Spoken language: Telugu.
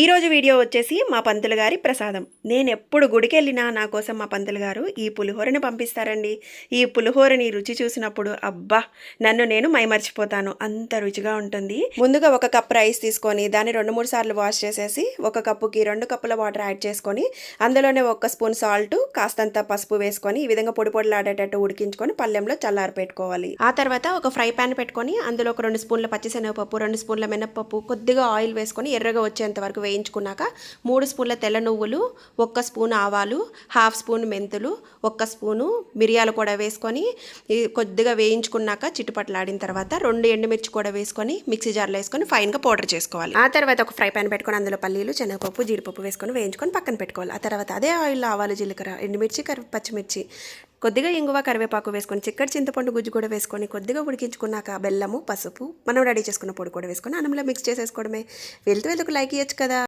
ఈ రోజు వీడియో వచ్చేసి మా పంతులు గారి ప్రసాదం. నేను ఎప్పుడు గుడికి వెళ్ళినా నా కోసం మా పంతులు గారు ఈ పులిహోరని పంపిస్తారండి. ఈ పులిహోరని రుచి చూసినప్పుడు అబ్బా నన్ను నేను మైమర్చిపోతాను. అంత రుచిగా ఉంటుంది. ముందుగా ఒక కప్ రైస్ తీసుకొని దాన్ని రెండు మూడు సార్లు వాష్ చేసేసి ఒక కప్పుకి రెండు కప్పుల వాటర్ యాడ్ చేసుకొని అందులోనే ఒక స్పూన్ సాల్ట్ కాస్తంత పసుపు వేసుకొని ఈ విధంగా పొడి పొడిలాడేటట్టు ఉడికించుకొని పళ్ళెంలో చల్లారి పెట్టుకోవాలి. ఆ తర్వాత ఒక ఫ్రై పాన్ పెట్టుకొని అందులో ఒక రెండు స్పూన్ల పచ్చిశనగపప్పు రెండు స్పూన్ల మినప్పప్పు కొద్దిగా ఆయిల్ వేసుకొని ఎర్రగా వచ్చేంత వరకు వేయించుకున్నాక మూడు స్పూన్ల తెల్ల నువ్వులు ఒక్క స్పూన్ ఆవాలు హాఫ్ స్పూన్ మెంతులు ఒక్క స్పూను మిరియాలు కూడా వేసుకొని కొద్దిగా వేయించుకున్నాక చిట్టుపట్లాడిన తర్వాత రెండు ఎండుమిర్చి కూడా వేసుకొని మిక్సీ జార్లో వేసుకొని ఫైన్గా పౌడర్ చేసుకోవాలి. ఆ తర్వాత ఒక ఫ్రై పాన్ పెట్టుకొని అందులో పల్లీలు శనగపప్పు జీడిపప్పు వేసుకొని వేయించుకొని పక్కన పెట్టుకోవాలి. ఆ తర్వాత అదే ఆయిల్లో ఆవాలు జీలకర్ర ఎండుమిర్చి కరి పచ్చిమిర్చి కొద్దిగా ఇంగువ కరివేపాకు వేసుకొని చిక్కటి చింతపండు గుజ్జు కూడా వేసుకొని కొద్దిగా ఉడికించుకున్నాక బెల్లము పసుపు మనం రెడీ చేసుకున్న పొడి కూడా వేసుకొని అన్నంలో మిక్స్ చేసేసుకోవడమే. వెళ్తూ వెళ్తూ లైక్ ఇవ్వచ్చు కదా.